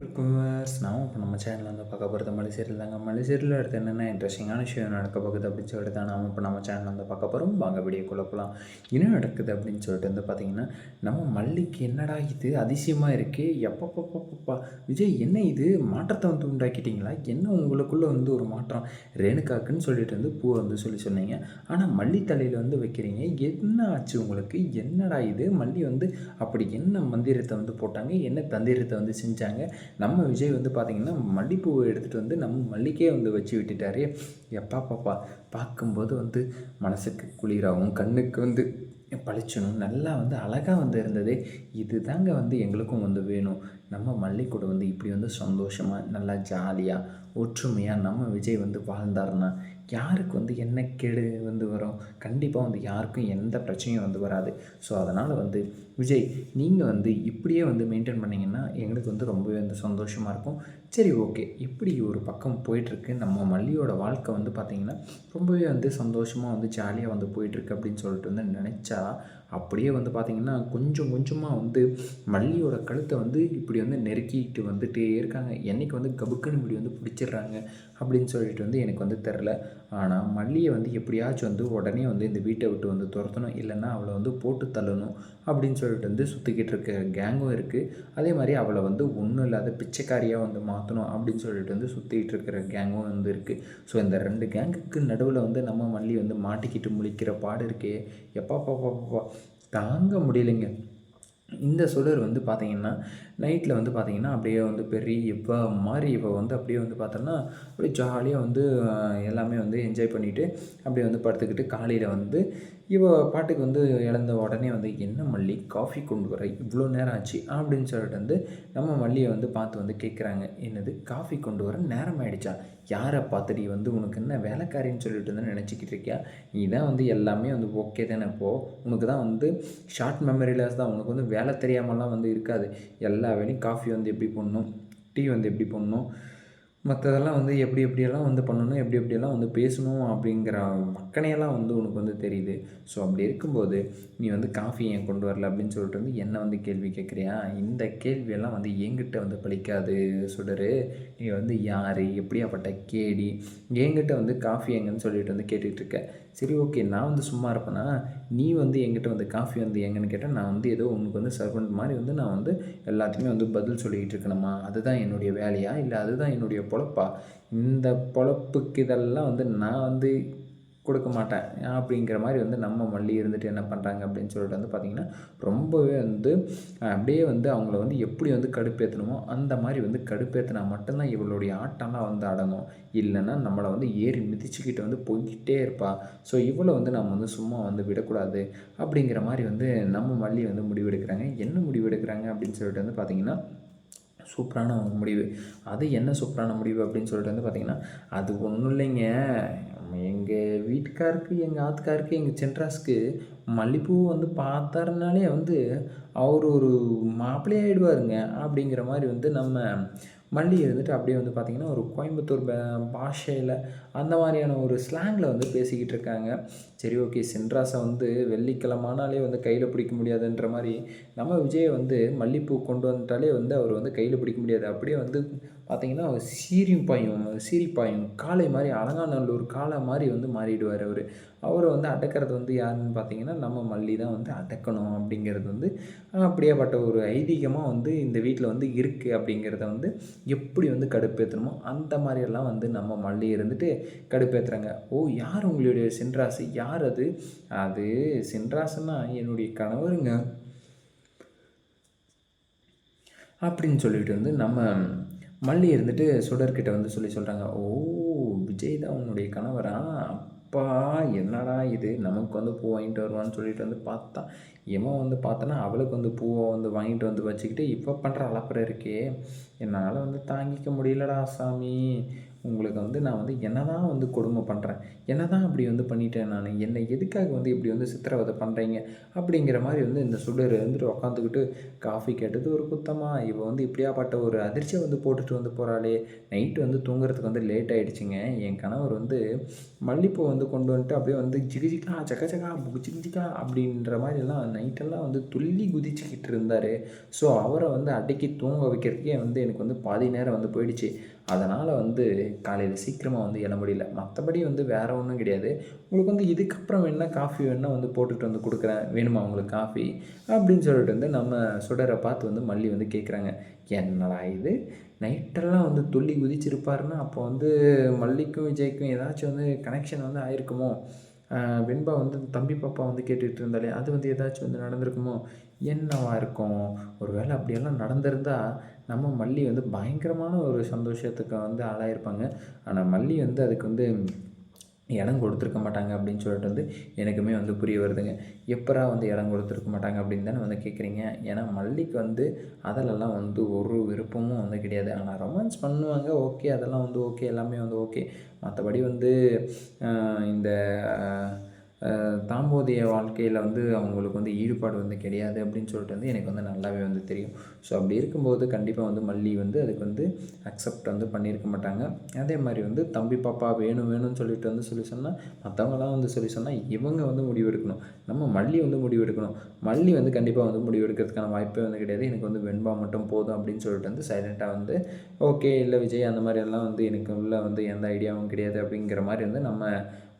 Viewers நான் இப்போ நம்ம சேனலில் வந்து பார்க்க போகிறது மலைசேரியில் தாங்க. மலைசேரியில் அடுத்து என்னென்ன இன்ட்ரெஸ்டிங்கான விஷயம் நடக்க போகுது அப்படின்னு சொல்லிட்டு தான் நாம் இப்போ நம்ம சேனலில் வந்து பார்க்க போகிறோம் வாங்க வீடியோக்குள்ளே குழப்பலாம் என்ன நடக்குது அப்படின்னு சொல்லிட்டு வந்து பார்த்திங்கன்னா நம்ம மல்லிக்கு என்னடா இது? அதிசயமாக இருக்குது எப்பப்பப்பப்பா விஜய் என்ன இது? மாற்றத்தை வந்து உண்டாக்கிட்டீங்களா? என்ன உங்களுக்குள்ளே வந்து ஒரு மாற்றம்? ரேணுகாக்குன்னு சொல்லிட்டு வந்து பூ வந்து சொல்லி சொன்னீங்க. ஆனால் மல்லி தலையில் வந்து வைக்கிறீங்க. என்ன ஆச்சு உங்களுக்கு? என்னடா இது? மல்லி வந்து அப்படி என்ன மந்திரத்தை வந்து போட்டாங்க? என்ன தந்திரத்தை வந்து செஞ்சாங்க? நம்ம விஜய் வந்து பார்த்திங்கன்னா மல்லிப்பூவை எடுத்துகிட்டு வந்து நம்ம மல்லிக்கே வந்து வச்சு விட்டுட்டாரு. எப்பா பாப்பா பார்க்கும்போது வந்து மனசுக்கு குளிராகவும் கண்ணுக்கு வந்து பளிச்சணும் நல்லா வந்து அழகாக வந்து இருந்தது. இது தாங்க வந்து எங்களுக்கும் வந்து வேணும். நம்ம மல்லிக்கூட வந்து இப்படி வந்து சந்தோஷமாக நல்லா ஜாலியாக ஒற்றுமையாக நம்ம விஜய் வந்து வாழ்ந்தாருன்னா யாருக்கு வந்து என்ன கேடு வந்து வரும்? கண்டிப்பாக வந்து யாருக்கும் எந்த பிரச்சனையும் வந்து வராது. ஸோ அதனால் வந்து விஜய் நீங்கள் வந்து இப்படியே வந்து மெயின்டைன் பண்ணிங்கன்னா எங்களுக்கு வந்து ரொம்பவே வந்து சந்தோஷமாக இருக்கும். சரி ஓகே இப்படி ஒரு பக்கம் போயிட்டுருக்கு. நம்ம மல்லியோட வாழ்க்கை வந்து பார்த்திங்கன்னா ரொம்பவே வந்து சந்தோஷமாக வந்து ஜாலியாக வந்து போயிட்டுருக்கு அப்படின்னு சொல்லிட்டு வந்து நினச்சா அப்படியே வந்து பார்த்திங்கன்னா கொஞ்சம் கொஞ்சமாக வந்து மல்லியோட கழுத்தை வந்து இப்படி வந்து நெருக்கிட்டு வந்துட்டே இருக்காங்க. என்றைக்கு வந்து கபுக்குன்னு இப்படி வந்து பிடிச்சிடுறாங்க. அப்படின்னு சொல்லிட்டு வந்து எனக்கு வந்து தெரில. ஆனால் மல்லியை வந்து எப்படியாச்சும் வந்து உடனே வந்து இந்த வீட்டை விட்டு வந்து துரத்தணும். இல்லைன்னா அவளை வந்து போட்டு தள்ளணும் அப்படின்னு சொல்லிட்டு வந்து சுற்றிக்கிட்டு இருக்க கேங்கும் இருக்குது அதே மாதிரி அவளை வந்து ஒன்றும் இல்லாத பிச்சைக்காரியாக வந்து மாற்றணும் அப்படின்னு சொல்லிட்டு வந்து சுற்றிக்கிட்டு இருக்கிற கேங்கும் வந்து இருக்குது ஸோ இந்த ரெண்டு கேங்குக்கு நடுவில் வந்து நம்ம மல்லி வந்து மாட்டிக்கிட்டு முழிக்கிற பாடு இருக்கே. எப்பா பாப்பா தாங்க முடியலைங்க. இந்த சுடர் வந்து பார்த்திங்கன்னா நைட்டில் வந்து பார்த்திங்கன்னா அப்படியே வந்து பெரிய இப்போ மாதிரி இப்போ வந்து அப்படியே வந்து பார்த்தோன்னா அப்படியே ஜாலியாக வந்து எல்லாமே வந்து என்ஜாய் பண்ணிவிட்டு அப்படியே வந்து படுத்துக்கிட்டு காலையில் வந்து இவ பாட்டுக்கு வந்து இழந்த உடனே வந்து என்ன மல்லி காஃபி கொண்டு வர இவ்வளோ நேரம் ஆச்சு? அப்படின்னு சொல்லிட்டு வந்து நம்ம மல்லியை வந்து பார்த்து வந்து கேட்குறாங்க என்னது காஃபி கொண்டு வர நேரம் ஆகிடுச்சா யாரை பார்த்துடி வந்து உனக்கு என்ன வேலைக்காரின்னு சொல்லிட்டு வந்து நினச்சிக்கிட்டு இருக்கியா? நீ தான் வந்து எல்லாமே வந்து ஓகே தானே இப்போது உனக்கு தான் வந்து ஷார்ட் மெமரிலாஸ் தான். உனக்கு வந்து வேலை தெரியாமலாம் வந்து இருக்காது. எல்லா வேலையும் காஃபி வந்து எப்படி போடணும் டீ வந்து எப்படி போடணும் மற்றதெல்லாம் வந்து எப்படி எப்படியெல்லாம் வந்து பண்ணணும் எப்படி எப்படியெல்லாம் வந்து பேசணும் அப்படிங்கிற மக்கனையெல்லாம் வந்து உனக்கு வந்து தெரியுது. ஸோ அப்படி இருக்கும்போது நீ வந்து காஃபி ஏன் கொண்டு வரல அப்படின்னு சொல்லிட்டு வந்து என்ன வந்து கேள்வி கேட்குறியா? இந்த கேள்வியெல்லாம் வந்து என்கிட்ட வந்து பழிக்காது சுடரு. நீ வந்து யார்? எப்படியாப்பட்ட கேடி? என்கிட்ட வந்து காஃபி எங்கன்னு சொல்லிட்டு வந்து கேட்டுட்டு இருக்க. சரி ஓகே நான் வந்து சும்மா இருப்பேன்னா நீ வந்து எங்கிட்ட வந்து காஃபி வந்து எங்கன்னு கேட்டால் நான் வந்து ஏதோ உனக்கு வந்து சர்வெண்ட் மாதிரி வந்து நான் வந்து எல்லாத்தையுமே வந்து பதில் சொல்லிக்கிட்டு இருக்கணுமா? அதுதான் என்னுடைய வேலையா? இல்லை அதுதான் என்னுடைய பொழப்பா? இந்த பொழப்புக்கு இதெல்லாம் வந்து நான் வந்து கொடுக்க மாட்டேன். அப்படிங்கிற மாதிரி வந்து நம்ம மல்லி இருந்துட்டு என்ன பண்ணுறாங்க அப்படின்னு சொல்லிட்டு வந்து பார்த்திங்கன்னா ரொம்பவே வந்து அப்படியே வந்து அவங்கள வந்து எப்படி வந்து கடுப்பேற்றணுமோ அந்த மாதிரி வந்து கடுப்பேற்றினா மட்டும்தான் இவளுடைய ஆட்டம்லாம் வந்து அடங்கும். இல்லைன்னா நம்மளை வந்து ஏறி மிதிச்சுக்கிட்டு வந்து போய்கிட்டே இருப்பா. ஸோ இவ்வளோ வந்து நம்ம வந்து சும்மா வந்து விடக்கூடாது அப்படிங்கிற மாதிரி வந்து நம்ம மல்லி வந்து முடிவெடுக்கிறாங்க. என்ன முடிவெடுக்கிறாங்க அப்படின்னு சொல்லிட்டு வந்து பார்த்திங்கன்னா சூப்பரான முடிவு. அது என்ன சூப்பரான முடிவு அப்படின்னு சொல்லிட்டு வந்து பார்த்திங்கன்னா அது ஒன்றும் இல்லைங்க. எங்கள் வீட்டுக்காருக்கு எங்கள் ஆத்துக்காருக்கு எங்கள் சென்ட்ராஸ்க்கு மல்லிப்பூ வந்து பார்த்தாருனாலே வந்து அவர் ஒரு மாப்பிள்ளையே ஆகிடுவாருங்க அப்படிங்கிற மாதிரி வந்து நம்ம மல்லி இருந்துட்டு அப்படியே வந்து பார்த்திங்கன்னா ஒரு கோயம்புத்தூர் பாஷையில் அந்த மாதிரியான ஒரு ஸ்லாங்கில் வந்து பேசிக்கிட்டு இருக்காங்க. சரி ஓகே சென்ட்ராஸை வந்து வெள்ளிக்கிழமானாலே வந்து கையில் பிடிக்க முடியாதுன்ற மாதிரி நம்ம விஜயை வந்து மல்லிப்பூ கொண்டு வந்துட்டாலே வந்து அவர் வந்து கையில் பிடிக்க முடியாது. அப்படியே வந்து பார்த்திங்கன்னா சீரியும் பாயும் சீரி பாயும் காளை மாதிரி அலங்காநல்லூர் காளை மாதிரி வந்து மாறிடுவார் அவர். அவரை வந்து அடக்கிறது வந்து யாருன்னு பார்த்தீங்கன்னா நம்ம மல்லி தான் வந்து அடக்கணும் அப்படிங்கிறது வந்து அப்படியேப்பட்ட ஒரு ஐதீகமாக வந்து இந்த வீட்டில் வந்து இருக்குது அப்படிங்கிறத வந்து எப்படி வந்து கடுப்பேற்றணுமோ அந்த மாதிரியெல்லாம் வந்து நம்ம மல்லி இருந்துட்டு கடுப்பேற்றுறாங்க ஓ யார் உங்களுடைய சென்ட்ராசு யார் அது? அது சென்ட்ராசுன்னா என்னுடைய கணவருங்க. அப்படின்னு சொல்லிட்டு வந்து நம்ம மல்லி இருந்துட்டு சுடர்கிட்ட வந்து சொல்லி சொல்கிறாங்க ஓ விஜய் தான் உன்னுடைய கணவரா? அப்பா என்னடா இது? நமக்கு வந்து பூ வாங்கிட்டு வருவான்னு சொல்லிட்டு வந்து பார்த்தா இவன் வந்து பார்த்தோன்னா அவளுக்கு வந்து பூவை வந்து வாங்கிட்டு வந்து வச்சுக்கிட்டு இப்போ பண்ணுற அளப்புற இருக்கே என்னால் வந்து தாங்கிக்க முடியலடா சாமி. உங்களுக்கு வந்து நான் வந்து என்ன தான் வந்து கொடுமை பண்ணுறேன் என்ன தான் அப்படி வந்து பண்ணிட்டேன் நான் என்னை எதுக்காக வந்து இப்படி வந்து சித்திரவதை பண்ணுறீங்க அப்படிங்கிற மாதிரி வந்து இந்த சுடர் வந்துட்டு உக்காந்துக்கிட்டு காஃபி கேட்டது ஒரு குத்தமாக இவள் வந்து இப்படியாப்பட்ட ஒரு அதிர்ச்சியை வந்து போட்டுட்டு வந்து போகிறாளே நைட்டு வந்து தூங்குறதுக்கு வந்து லேட் ஆகிடுச்சிங்க என் கணவர் வந்து மல்லிப்பூ வந்து கொண்டு வந்துட்டு அப்படியே வந்து ஜிகிஜிக்கா சக்கச்சக்கா புகிச்சிக்கா அப்படின்ற மாதிரிலாம் நைட்டெல்லாம் வந்து துள்ளி குதிச்சுக்கிட்டு இருந்தார். ஸோ அவரை வந்து அடக்கி தூங்க வைக்கிறதுக்கே வந்து எனக்கு வந்து பாதி நேரம் வந்து போயிடுச்சு. அதனால் வந்து காலையில் சீக்கிரமாக வந்து எழ முடியல. மற்றபடி வந்து வேறு ஒன்றும் கிடையாது. உங்களுக்கு வந்து இதுக்கப்புறம் வேணால் காஃபி வேணால் வந்து போட்டுட்டு வந்து கொடுக்குறேன். வேணுமா உங்களுக்கு காஃபி அப்படின்னு சொல்லிட்டு வந்து நம்ம சுடரை பார்த்து வந்து மல்லி வந்து கேட்குறாங்க என்னடா இது? நைட்டெல்லாம் வந்து துள்ளி குதிச்சிருப்பாருன்னா அப்போ வந்து மல்லிக்கும் விஜய்க்கும் ஏதாச்சும் வந்து கனெக்ஷன் வந்து ஆயிருக்குமோ? வெண்பா வந்து தம்பி பாப்பா வந்து கேட்டுக்கிட்டு இருந்தாலே அது வந்து ஏதாச்சும் வந்து நடந்திருக்குமோ? என்னவா இருக்கும்? ஒரு வேளை அப்படியெல்லாம் நடந்திருந்தால் நம்ம மல்லி வந்து பயங்கரமான ஒரு சந்தோஷத்துக்கு வந்து ஆளாயிருப்பாங்க. ஆனால் மல்லி வந்து அதுக்கு வந்து இடம் கொடுத்துருக்க மாட்டாங்க அப்படின்னு சொல்லிட்டு வந்து எனக்குமே வந்து புரிய வருதுங்க. எப்பரா வந்து இடம் கொடுத்துருக்க மாட்டாங்க அப்படின்னு தானே வந்து கேட்குறீங்க ஏன்னா மல்லிக்கு வந்து அதிலெல்லாம் வந்து ஒரு விருப்பமும் வந்து கிடையாது. ஆனால் ரொமான்ஸ் பண்ணுவாங்க ஓகே அதெல்லாம் வந்து ஓகே எல்லாமே வந்து ஓகே மற்றபடி வந்து இந்த தாம்போதிய வாழ்க்கையில் வந்து அவங்களுக்கு வந்து ஈடுபாடு வந்து கிடையாது அப்படின்னு சொல்லிட்டு வந்து எனக்கு வந்து நல்லாவே வந்து தெரியும். ஸோ அப்படி இருக்கும்போது கண்டிப்பாக வந்து மல்லி வந்து அதுக்கு வந்து அக்செப்ட் வந்து பண்ணியிருக்க மாட்டாங்க. அதே மாதிரி வந்து தம்பி பாப்பா வேணும் வேணும்னு சொல்லிட்டு வந்து சொல்லி சொன்னால் மற்றவங்களாம் வந்து சொல்லி சொன்னால் இவங்க வந்து முடிவெடுக்கணும். நம்ம மல்லி வந்து முடிவெடுக்கணும். மல்லி வந்து கண்டிப்பாக வந்து முடிவெடுக்கிறதுக்கான வாய்ப்பே வந்து கிடையாது. எனக்கு வந்து வெண்பா மட்டும் போதும் அப்படின்னு சொல்லிட்டு வந்து சைலண்ட்டாக வந்து ஓகே இல்லை விஜய் அந்த மாதிரி எல்லாம் வந்து எனக்கு உள்ள வந்து எந்த ஐடியாவும் கிடையாது அப்படிங்கிற மாதிரி வந்து நம்ம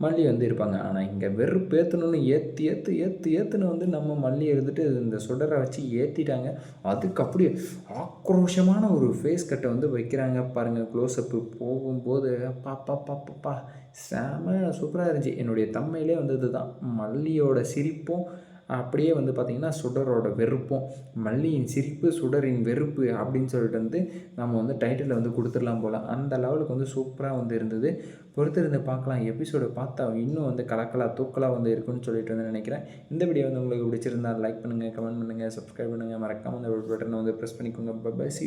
மல்லி வந்து இருப்பாங்க. ஆனால் இங்கே வெறுப்பேற்றணுன்னு ஏற்றி ஏற்று ஏற்று ஏற்றுன்னு வந்து நம்ம மல்லி இருந்துட்டு இந்த சுடரை வச்சு ஏற்றிட்டாங்க அதுக்கு அப்படியே ஆக்ரோஷமான ஒரு ஃபேஸ் கட்டை வந்து வைக்கிறாங்க. பாருங்கள் க்ளோஸ்அப்பு போகும்போது பாப்பா பாப்பாப்பா செம சூப்பராக இருந்துச்சு. என்னுடைய தம்மையிலே வந்தது தான் மல்லியோட சிரிப்பும் அப்படியே வந்து பார்த்திங்கன்னா சுடரோட வெறுப்பும் மல்லியின் சிரிப்பு சுடரின் வெறுப்பு அப்படின்னு சொல்லிட்டு வந்து நம்ம வந்து டைட்டிலில் வந்து கொடுத்துடலாம் போல். அந்த லெவலுக்கு வந்து சூப்பராக வந்து இருந்தது. பொறுத்திருந்து பார்க்கலாம். எபிசோடு பார்த்தா இன்னும் வந்து கலக்கலாக தூக்கலாக வந்து இருக்குன்னு சொல்லிட்டு வந்து நினைக்கிறேன். இந்த வீடியோ வந்து உங்களுக்கு பிடிச்சிருந்தா லைக் பண்ணுங்கள் கமெண்ட் பண்ணுங்கள் சப்ஸ்கிரைப் பண்ணுங்கள் மறக்காமல் அந்த பட்டனை வந்து ப்ரெஸ் பண்ணிக்கோங்க. By C